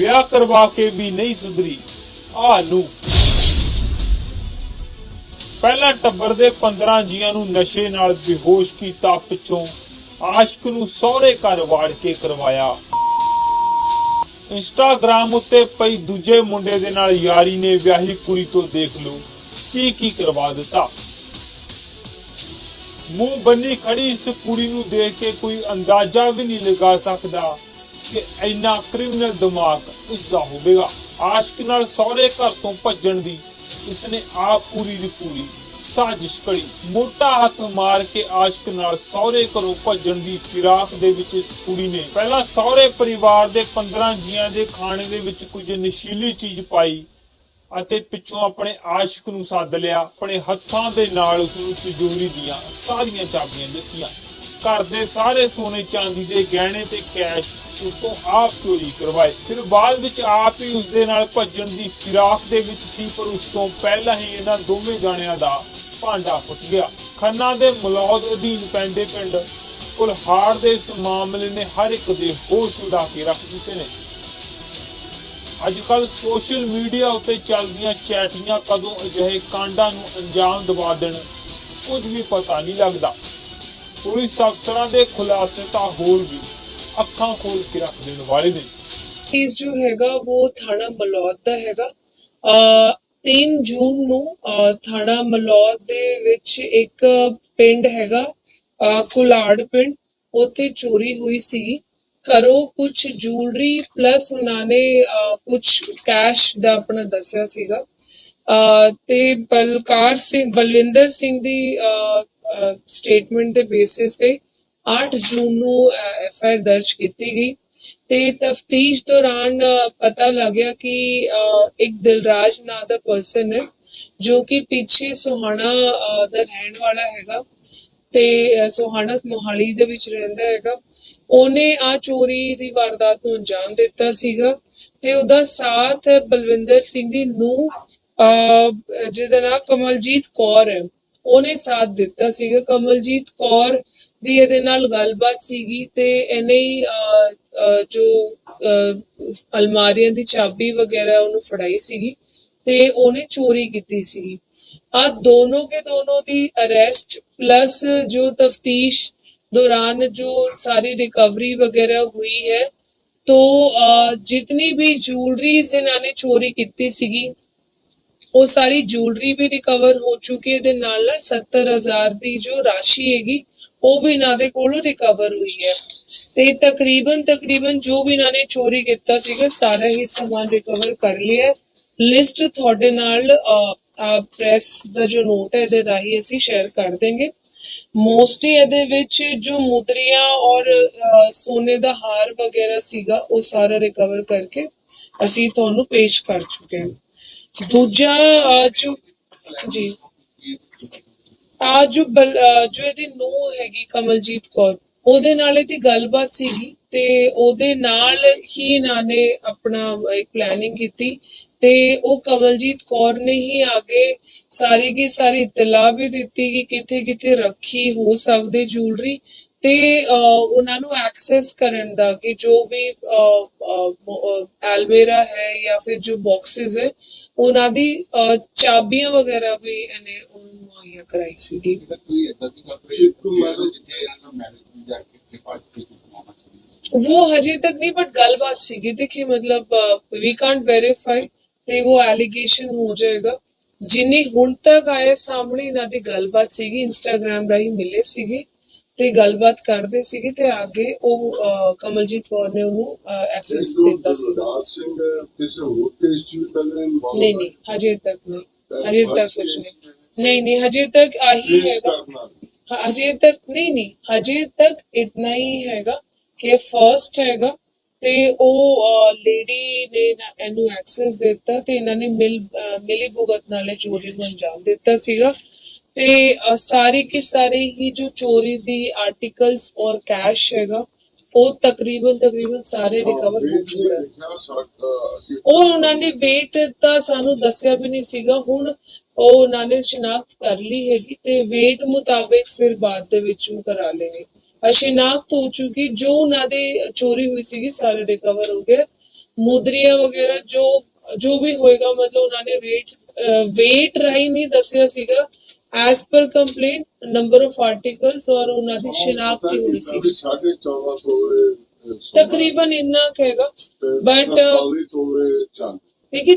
ਵਿਆਹ ਕਰਵਾ ਕੇ ਵੀ ਨਹੀਂ ਸੁਧਰੀ ਆ ਨੂੰ। ਪਹਿਲਾਂ ਟੱਬਰ ਦੇ 15 ਜੀਆਂ ਨੂੰ ਨਸ਼ੇ ਨਾਲ ਬੇਹੋਸ਼ ਕੀਤਾ ਪਿੱਛੋਂ ਆਸ਼ਕ ਨੂੰ ਸਹੁਰੇ ਘਰ ਵਾੜ ਕੇ ਕਰਵਾਇਆ। ਇੰਸਟਾਗ੍ਰਾਮ ਉੱਤੇ ਪਈ ਦੂਜੇ ਮੁੰਡੇ ਦੇ ਨਾਲ ਯਾਰੀ ਨੇ ਵਿਆਹੀ ਕੁੜੀ ਤੋਂ ਦੇਖ ਲਓ, ਕੀ ਕੀ ਕਰਵਾ ਦਿੱਤਾ। ਮੂੰਹ ਬੰਨੀ ਖੜੀ ਇਸ ਕੁੜੀ ਨੂੰ ਦੇਖ ਕੇ ਕੋਈ ਅੰਦਾਜ਼ਾ ਵੀ ਨਹੀਂ ਲਗਾ ਸਕਦਾ। ਕਿ ਇੰਨਾ ਕ੍ਰਿਮੀਨਲ ਦਿਮਾਗ ਇਸ ਦਾ ਹੋਵੇਗਾ। ਆਸ਼ਕ ਨਾਲ ਸਹੁਰੇ ਘਰ ਤੋਂ ਭੱਜਣ ਦੀ ਇਸਨੇ ਆਪ ਪੂਰੀ ਦੀ ਪੂਰੀ ਸਾਜ਼ਿਸ਼ ਕਰੀ ਮੋਟਾ ਹੱਥ ਮਾਰ ਕੇ ਆਸ਼ਕ ਨਾਲ ਸਹੁਰੇ ਘਰੋਂ ਭੱਜਣ ਦੀ ਫਿਰਾਕ ਦੇ ਵਿੱਚ ਇਸ ਕੁੜੀ ਨੇ ਪਹਿਲਾਂ ਸਹੁਰੇ ਪਰਿਵਾਰ ਦੇ 15 ਜੀਆਂ ਦੇ ਖਾਣੇ ਦੇ ਵਿੱਚ ਕੁਝ ਨਸ਼ੀਲੀ ਚੀਜ਼ ਪਾਈ ਅਤੇ ਪਿੱਛੋਂ ਆਪਣੇ ਆਸ਼ਿਕ ਨੂੰ ਸੱਦ ਲਿਆ। ਆਪਣੇ ਹੱਥਾਂ ਦੇ ਨਾਲ ਉਸ ਨੂੰ ਤਿਜੋਰੀ ਦੀਆਂ ਸਾਰੀਆਂ ਚਾਬੀਆਂ ਦਿੱਤੀਆਂ। ਘਰ ਦੇ ਸਾਰੇ ਸੋਨੇ ਚਾਂਦੀ ਦੇ ਗਹਿਣੇ ਤੇ ਕੈਸ਼ ਉਸ ਤੋਂ ਆਪ ਚੋਰੀ ਕਰਵਾਏ। ਫਿਰ ਬਾਅਦ ਵਿੱਚ ਆਪ ਹੀ ਉਸ ਦੇ ਨਾਲ ਭੱਜਣ ਦੀ ਫਿਰਾਕ ਦੇ ਵਿੱਚ ਸੀ, ਪਰ ਉਸ ਤੋਂ ਪਹਿਲਾਂ ਹੀ ਇਹਨਾਂ ਦੋਵੇਂ ਜਾਣਿਆਂ ਦਾ ਭਾਂਡਾ ਫੁੱਟ ਗਿਆ। ਖੰਨਾ ਦੇ ਮਲੌਦ ਅਧੀਨ ਪੈਂਦੇ ਪਿੰਡ ਕੁਲਹਾੜ ਦੇ ਇਸ ਮਾਮਲੇ ਨੇ ਹਰ ਇੱਕ ਦੇ ਹੋਸ਼ ਉਡਾ ਕੇ ਰੱਖ ਦਿੱਤੇ ਨੇ। ਅੱਜ ਕੱਲ ਸੋਸ਼ਲ ਮੀਡੀਆ ਉੱਤੇ ਚੱਲਦੀਆਂ ਚੈਟੀਆਂ ਕਦੋਂ ਅਜਿਹੇ ਕਾਂਡਾਂ ਨੂੰ ਅੰਜਾਮ ਦਵਾ ਦੇਣ, ਕੁਝ ਵੀ ਪਤਾ ਨਹੀਂ ਲੱਗਦਾ। ਪੁਲਿਸ ਅਫਸਰਾਂ ਦੇ ਖੁਲਾਸੇ ਤਾਂ ਹੋਰ ਵੀ ਅੱਖਾਂ ਖੋਲ ਕੇ ਰੱਖ ਦੇਣ ਵਾਲੇ ਨੇ। ਕੇਸ ਜੋ ਹੈਗਾ ਉਹ ਥਾਣਾ ਮਲੌਦ ਦਾ ਹੈਗਾ। ਅ 3 ਜੂਨ ਨੂੰ ਥਾਣਾ ਮਲੌਦ ਦੇ ਵਿੱਚ ਇੱਕ ਪਿੰਡ ਹੈਗਾ ਕੁਲਾੜ ਪਿੰਡ। ਉੱਥੇ ਚੋਰੀ ਹੋਈ ਸੀ ਘਰੋਂ ਕੁਝ ਜੂਲਰੀ ਪਲੱਸ ਉਹਨਾਂ ਨੇ ਕੁਝ ਕੈਸ਼ ਦਾ ਆਪਣਾ ਦੱਸਿਆ ਸੀਗਾ। ਤੇ ਬਲਕਾਰ ਸਿੰਘ, ਬਲਵਿੰਦਰ ਸਿੰਘ ਦੀ ਸਟੇਟਮੈਂਟ ਦੇ ਬੇਸਿਸ ਤੇ 8 ਜੂਨ ਨੂੰ ਐਫ ਦਰਜ ਕੀਤੀ ਗਈ ਤੇ ਤਫਤੀਸ਼ ਦੌਰਾਨ ਪਤਾ ਲੱਗਿਆ ਕਿ ਇੱਕ ਦਿਲਰਾਜ ਨਾਂ ਦਾ ਪਰਸਨ ਹੈ ਜੋ ਕਿ ਪਿੱਛੇ ਸੁਹਾਣਾ ਦਾ ਰਹਿਣ ਵਾਲਾ ਹੈਗਾ ਤੇ ਅ, ਮੋਹਾਲੀ ਦੇ ਵਿੱਚ ਰਹਿੰਦਾ ਹੈਗਾ। ਉਹਨੇ ਆ ਚੋਰੀ ਦੀ ਵਾਰਦਾਤ ਨੂੰ ਅੰਜਾਮ ਦਿੱਤਾ ਸੀਗਾ ਤੇ ਉਹਦਾ ਸਾਥ ਬਲਵਿੰਦਰ ਸਿੰਘ ਦੀ ਨੂੰ ਜਿਹਦਾ ਨਾਮ ਕਮਲਜੀਤ ਕੌਰ ਹੈ। ਉਹਨੇ ਸਾਥ ਦਿੱਤਾ ਸੀਗਾ ਕਮਲਜੀਤ ਕੌਰ ਦੀ ਇਹਦੇ ਨਾਲ ਗੱਲਬਾਤ ਸੀਗੀ ਤੇ ਇਹਨੇ ਹੀ ਅਹ, ਅਹ, ਜੋ ਅਹ, ਅਲਮਾਰੀਆਂ ਦੀ ਚਾਬੀ ਵਗੈਰਾ ਉਹਨੂੰ ਫੜਾਈ ਸੀਗੀ ਤੇ ਉਹਨੇ ਚੋਰੀ ਕੀਤੀ ਸੀਗੀ ਆ ਦੋਨੋਂ ਕੇ ਦੋਨੋਂ ਦੀ ਅਰੈਸਟ ਪਲੱਸ ਜੋ ਤਫਤੀਸ਼ दौरान जो सारी रिकवरी वगैरह हुई है तो अ, जितनी भी ज्वेलरीज इन्होंने चोरी ਕੀਤੀ ਸੀਗੀ ਉਹ ਸਾਰੀ ਜੁਐਲਰੀ ਵੀ ਰਿਕਵਰ ਹੋ ਚੁੱਕੀ ਹੈ। ਦੇ ਨਾਲ ਨਾਲ 70000 ਦੀ ਜੋ ਰਾਸ਼ੀ ਹੈਗੀ, ਉਹ ਵੀ ਇਹਨਾਂ ਦੇ ਕੋਲੋਂ ਰਿਕਵਰ ਹੋਈ ਹੈ। ਤੇ ਤਕਰੀਬਨ ਤਕਰੀਬਨ ਜੋ ਵੀ ਇਹਨਾਂ ਨੇ ਚੋਰੀ ਕੀਤਾ ਸੀਗਾ, ਸਾਰਾ ਹੀ ਸਮਾਨ ਰਿਕਵਰ ਕਰ ਲਿਆ ਲਿਸਟ ਤੁਹਾਡੇ ਨਾਲ ਪ੍ਰੈਸ ਦਾ ਜੋ ਨੋਟ ਹੈ, ਇਹਦੇ ਰਾਹੀਂ ਅਸੀਂ ਸ਼ੇਅਰ ਕਰ ਦੇਂਗੇ ਮੋਸਟਲੀ ਇਹਦੇ ਵਿੱਚ ਜੋ ਮੁਦਰੀਆਂ ਔਰ ਸੋਨੇ ਦਾ ਹਾਰ ਵਗੈਰਾ ਸੀਗਾ, ਉਹ ਸਾਰਾ ਰਿਕਵਰ ਕਰਕੇ ਅਸੀਂ ਤੁਹਾਨੂੰ ਪੇਸ਼ ਕਰ ਚੁੱਕੇ ਹਾਂ। ਦੂਜਾ ਅ, ਜੋ। ਜੀ ਆ ਜੋ ਬਲ- ਅ, ਜੋ ਇਹਦੀ ਨੂੰਹ ਹੈਗੀ ਕਮਲਜੀਤ ਕੌਰ। ਉਹਦੇ ਨਾਲ ਇਹਦੀ ਗੱਲਬਾਤ ਸੀਗੀ ਤੇ ਉਹਦੇ ਨਾਲ ਹੀ ਇਹਨਾਂ ਨੇ ਆਪਣਾ ਇੱਕ ਪਲੈਨਿੰਗ ਕੀਤੀ ਤੇ ਉਹ ਕਮਲਜੀਤ ਕੌਰ ਨੇ ਹੀ ਆਗੇ ਸਾਰੀ ਕੀ ਸਾਰੀ ਇਤਲਾ ਵੀ ਦਿੱਤੀ ਕਿ ਕਿੱਥੇ ਕਿੱਥੇ ਰੱਖੀ ਹੋ ਸਕਦੀ ਜੁਐਲਰੀ ਤੇ ਉਹਨਾਂ ਨੂੰ ਐਕਸੈਸ ਕਰਨ ਦਾ ਕਿ ਜੋ ਵੀ ਐਲਵੇਰਾ ਹੈ ਜਾਂ ਫਿਰ ਜੋ ਬਾਕਸਸ ਹੈ ਉਹਨਾਂ ਦੀ ਚਾਬੀਆਂ ਵਗੈਰਾ ਵੀ ਇਹਨੇ ਉਹਨੂੰ ਮੁਹੱਈਆ ਕਰਾਈ ਸੀਗੀ। ਕੋਈ ਇਦਾਂ ਦੀ ਗੱਲ ਹੋਈ ਜਿੱਥੇ ਇਹਨਾਂ ਦਾ ਮੈਰਿਜ ਨੂੰ ਜਾ ਕੇ ਪਾਰਟੀ ਬਣਾਉਣਾ ਚਾਹੀਦਾ वो हजे तक नहीं बट गलबात सीगी देखिए मतलब वी कांट वेरीफाई ਤੇ ਉਹ ਐਲੀਗੇਸ਼ਨ ਹੋ ਜਾਏਗਾ ਜਿੰਨੀ ਹੁਣ ਤੱਕ ਆਏ ਸਾਹਮਣੇ ਇਹਨਾਂ ਦੀ ਗੱਲਬਾਤ ਸੀਗੀ ਇੰਸਟਾਗ੍ਰam ਰਾਹੀਂ ਮਿਲੇ ਸੀਗੇ ਤੇ ਗੱਲਬਾਤ ਕਰਦੇ ਸੀਗੇ ਤੇ ਅੱਗੇ ਉਹ ਅਹ, ਕਮਲਜੀਤ ਕੌਰ ਨੇ ਉਹਨੂੰ ਐਕਸੈਸ ਦਿੱਤਾ ਸੀ ਗੁਰਦਾਸ ਸਿੰਘ ਕਿਸੇ ਹੋਰ ਕੇਸ ਚ ਵੀ ਪਹਿਲਾਂ ਇਨਵੋਲਵ ਨਹੀਂ ਨਹੀਂ ਹਜੇ ਤੱਕ ਨਹੀਂ ਹਜੇ ਤੱਕ ਕੁਝ ਨਹੀਂ ਨਹੀਂ ਨਹੀਂ ਹਜੇ ਤੱਕ ਆਹੀ ਕੇਸ ਹੈਗਾ ਕਰਨਾ ਹ- ਹਜੇ ਤੱਕ ਨਹੀਂ ਨਹੀਂ ਹਜੇ ਤੱਕ ਇਤਨਾ ਹੀ ਹੈਗਾ ਕਿ ਫਰਸਟ ਹੈਗਾ ਤੇ ਉਹ ਲੇਡੀ ਨੇ ਇਹਨੂੰ ਐਕਸੈਸ ਦਿੱਤਾ ਤੇ ਇਹਨਾਂ ਨੇ ਮਿਲ ਮਿਲੀ ਭੁਗਤ ਨਾਲੇ ਚੋਰੀ ਨੂੰ ਅੰਜਾਮ ਦਿੱਤਾ ਸੀਗਾ ਤੇ ਸਾਰੇ ਕੇ ਸਾਰੇ ਹੀ ਜੋ ਚੋਰੀ ਦੀ ਆਰਟੀਕਲਸ ਔਰ ਕੈਸ਼ ਹੈਗਾ ਉਹ ਤਕਰੀਬਨ ਤਕਰੀਬਨ ਸਾਰੇ ਰਿਕਵਰ ਹੋ ਚੁੱਕਾ ਉਹ ਉਹਨਾਂ ਨੇ ਵੇਟ ਤਾਂ ਸਾਨੂੰ ਦੱਸਿਆ ਵੀ ਨਹੀਂ ਸੀਗਾ ਹੁਣ ਉਹ ਉਹਨਾਂ ਨੇ ਸ਼ਨਾਖਤ ਕਰ ਲਈ ਹੈਗੀ ਤੇ ਵੇਟ ਮੁਤਾਬਿਕ ਫਿਰ ਬਾਅਦ ਦੇ ਵਿੱਚ ਉਹ ਕਰਾ ਲੈਣਗੇ ਅਸ਼ਨਾਖਤ ਹੋ ਚੁੱਕੀ ਜੋ ਉਹਨਾਂ ਦੇ ਚੋਰੀ ਹੋਈ ਸੀਗੀ ਸਾਰੇ ਰਿਕਵਰ ਹੋ ਗਏ। ਮੁਦਰੀਆਂ ਵਗੈਰਾ ਜੋ ਜੋ ਵੀ ਹੋਏਗਾ ਮਤਲਬ ਉਹਨਾਂ ਨੇ ਵੇਟ ਵੇਟ ਰਾਹੀਂ ਨਹੀਂ ਦੱਸਿਆ ਸੀਗਾ। As per complaint number of articles ਔਰ ਉਹਨਾਂ ਦੀ ਸ਼ਨਾਖਤ ਹੋਣੀ ਸੀ। ਸਾਢੇ 14 ਤੋਲੇ ਤਕਰੀਬਨ ਇੰਨਾ ਕੁ ਹੈਗਾ। ਬਟ ਦੇਖੀ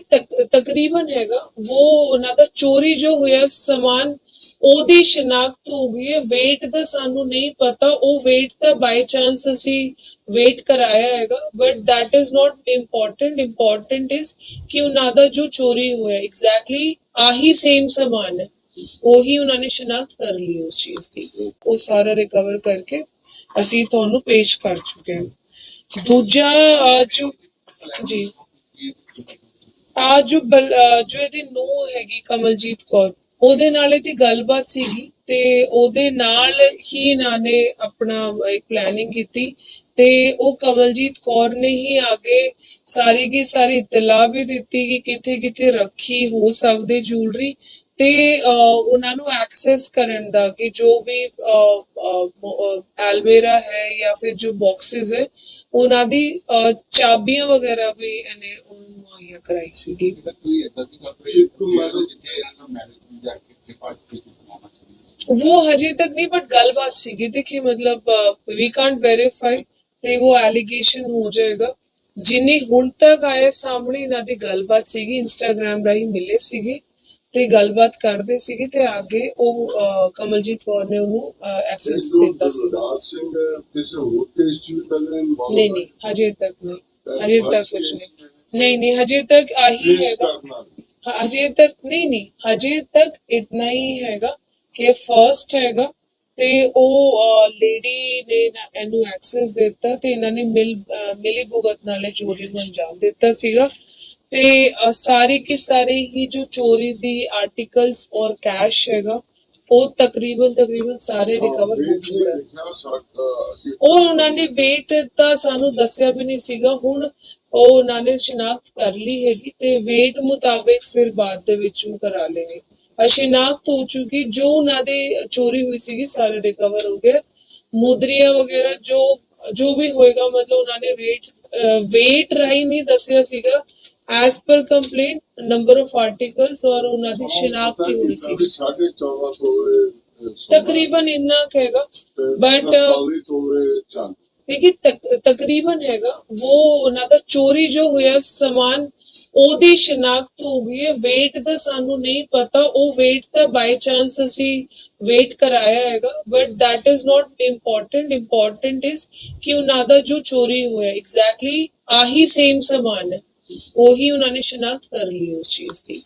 ਤਕਰੀਬਨ ਹੈਗਾ ਉਹ ਉਹਨਾਂ ਦਾ ਚੋਰੀ ਜੋ ਹੋਇਆ ਸਮਾਨ, ਉਹਦੀ ਸ਼ਨਾਖਤ ਹੋ ਗਈ ਹੈ। weight ਦਾ ਸਾਨੂੰ ਨਹੀਂ ਪਤਾ, ਉਹ weight ਦਾ ਬਾਈ ਚਾਂਸ ਅਸੀਂ weight ਕਰਾਇਆ ਹੈਗਾ but that is not important. Important is ਕਿ ਉਹਨਾਂ ਦਾ ਜੋ ਚੋਰੀ ਹੋਇਆ ਐਗਜ਼ੈਕਟਲੀ ਆਹੀ ਸੇਮ ਸਮਾਨ ਹੈ। ਉਹੀ ਉਹਨਾਂ ਨੇ ਸ਼ਨਾਖਤ ਕਰ ਲਈ ਉਸ ਚੀਜ਼ ਦੀ। ਉਹ ਸਾਰਾ ਰਿਕਵਰ ਕਰਕੇ ਅਸੀਂ ਤੁਹਾਨੂੰ ਪੇਸ਼ ਕਰ ਚੁੱਕੇ ਹਾਂ। ਦੂਜਾ ਜੋ ਜੀ। ਆ ਜੋ ਬਲ- ਅਹ ਜੋ ਇਹਦੀ ਨੂੰਹ ਹੈਗੀ ਕਮਲਜੀਤ ਕੌਰ, ਉਹਦੇ ਨਾਲ ਇਹਦੀ ਗੱਲਬਾਤ ਸੀਗੀ। ਤੇ ਉਹਦੇ ਨਾਲ ਹੀ ਇਹਨਾਂ ਨੇ ਆਪਣਾ ਇੱਕ ਪਲੈਨਿੰਗ ਕੀਤੀ ਤੇ ਉਹ ਕਮਲਜੀਤ ਕੌਰ ਨੇ ਹੀ ਆਗੇ ਸਾਰੀ ਕੀ ਸਾਰੀ ਇਤਲਾ ਵੀ ਦਿੱਤੀ ਕਿ ਕਿੱਥੇ ਕਿੱਥੇ ਰੱਖੀ ਹੋ ਸਕਦੀ ਜੁਐਲਰੀ ਤੇ ਉਹਨਾਂ ਨੂੰ ਐਕਸੈਸ ਕਰਨ ਦਾ ਕਿ ਜੋ ਵੀ ਐਲਵੇਰਾ ਹੈ ਜਾਂ ਫਿਰ ਜੋ ਬਾਕਸਸ ਹੈ ਉਹਨਾਂ ਦੀ ਚਾਬੀਆਂ ਵਗੈਰਾ ਵੀ ਇਹਨੇ ਉਹਨੂੰ ਮੁਹੱਈਆ ਕਰਾਈ ਸੀਗੀ। ਕੋਈ ਦੀ ਗੱਲ ਹੋਈ ਇੱਕ ਮੈਰਿਜ ਜਿੱਥੇ ਇਹਨਾਂ ਦਾ ਮੈਰਿਜ ਨੂੰ ਜਾ ਕੇ ਤੇ ਪਾਰਟੀਸਪੇਟ ਕਰਵਾਉਣਾ ਚਾਹੁੰਦੇ ਸੀ वो हजे तक नहीं बट गलबात सीखी देखिए मतलब वी कांट वेरीफाई ਤੇ ਉਹ ਐਲੀਗੇਸ਼ਨ ਹੋ ਜਾਏਗਾ ਜਿੰਨੀ ਹੁਣ ਤੱਕ ਆਏ ਸਾਹਮਣੇ ਇਹਨਾਂ ਦੀ ਗੱਲਬਾਤ ਸੀਗੀ ਇੰਸਟਾਗ੍ਰam ਰਾਹੀਂ ਮਿਲੇ ਸੀਗੇ ਤੇ ਗੱਲਬਾਤ ਕਰਦੇ ਸੀਗੇ ਤੇ ਅੱਗੇ ਉਹ ਅਹ, ਕਮਲਜੀਤ ਕੌਰ ਨੇ ਉਹਨੂੰ ਐਕਸੈਸ ਦਿੱਤਾ ਸੀ ਰਾਜ ਸਿੰਘ ਕਿਸੇ ਹੋਰ ਕੇਸ ਚ ਵੀ ਪਹਿਲਾਂ ਇਨਵੋਲਵ ਨਹੀਂ ਨਹੀਂ ਹਜੇ ਤੱਕ ਨਹੀਂ ਹਜੇ ਤੱਕ ਕੁਝ ਨਹੀਂ ਨਹੀਂ ਨਹੀਂ ਹਜੇ ਤੱਕ ਆਹੀ ਕੇਸ ਹੈਗਾ ਕਰਨਾ ਹ- ਹਜੇ ਤੱਕ ਨਹੀਂ ਨਹੀਂ ਹਜੇ ਤੱਕ ਇਤਨਾ ਹੀ ਹੈਗਾ ਕਿ ਫਰਸਟ ਹੈਗਾ ਤੇ ਉਹ ਲੇਡੀ ਨੇ ਇਹਨੂੰ ਐਕਸੈਸ ਦਿੱਤਾ ਤੇ ਇਹਨਾਂ ਨੇ ਮਿਲ ਮਿਲੀ ਭੁਗਤ ਨਾਲੇ ਚੋਰੀ ਨੂੰ ਅੰਜਾਮ ਦਿੱਤਾ ਸੀਗਾ। ਤੇ ਸਾਰੇ ਕੇ ਸਾਰੇ ਹੀ ਜੋ ਚੋਰੀ ਦੀ ਆਰਟੀਕਲਸ ਔਰ ਕੈਸ਼ ਹੈਗਾ, ਉਹ ਤਕਰੀਬਨ ਤਕਰੀਬਨ ਸਾਰੇ ਰਿਕਵਰ ਹੋ ਵੇਟ ਹੈ ਉਹ ਉਹਨਾਂ ਨੇ weight ਤਾਂ ਸਾਨੂੰ ਦੱਸਿਆ ਵੀ ਨਹੀਂ ਸੀਗਾ, ਹੁਣ ਉਹ ਉਹਨਾਂ ਨੇ ਸ਼ਨਾਖਤ ਕਰ ਲਈ ਹੈਗੀ ਤੇ weight ਮੁਤਾਬਿਕ ਫਿਰ ਬਾਅਦ ਦੇ ਵਿੱਚ ਉਹ ਕਰਾ ਲੈਣਗੇ ਅਹ ਸ਼ਨਾਖਤ ਹੋ ਚੁੱਕੀ ਜੋ ਉਹਨਾਂ ਦੇ ਚੋਰੀ ਹੋਈ ਸੀਗੀ ਸਾਰੇ ਰਿਕਵਰ ਹੋ ਗਏ। ਮੁਦਰੀਆਂ ਵਗੈਰਾ ਜੋ ਜੋ ਵੀ ਹੋਏਗਾ ਮਤਲਬ ਉਹਨਾਂ ਨੇ weight weight ਰਾਹੀਂ ਨਹੀਂ ਦੱਸਿਆ ਸੀਗਾ। As per complaint number of articles ਔਰ ਉਹਨਾਂ ਦੀ ਸ਼ਨਾਖਤ ਹੀ ਹੋਣੀ ਸੀ। ਸਾਢੇ 14 ਤੋਲੇ ਤਕਰੀਬਨ ਇੰਨਾ ਕੁ ਹੈਗਾ ਬਟ देखिए तक, तकरीबन हैगा वो ਉਹਨਾਂ ਦਾ ਚੋਰੀ ਜੋ ਹੋਇਆ ਸਮਾਨ ਉਹਦੀ ਸ਼ਨਾਖਤ ਹੋ ਗਈ ਹੈ weight ਦਾ ਸਾਨੂੰ ਨਹੀਂ ਪਤਾ ਉਹ weight ਤਾਂ ਬਾਈ ਚਾਂਸ ਅਸੀਂ weight ਕਰਾਇਆ ਹੈਗਾ but that is not important important is ਕਿ ਉਹਨਾਂ ਦਾ ਜੋ ਚੋਰੀ ਹੋਇਆ ਐਗਜ਼ੈਕਟਲੀ ਆਹੀ ਸੇਮ ਸਮਾਨ ਹੈ ਉਹੀ ਉਹਨਾਂ ਨੇ ਸ਼ਨਾਖਤ ਕਰ ਲਈ ਉਸ ਚੀਜ਼ ਦੀ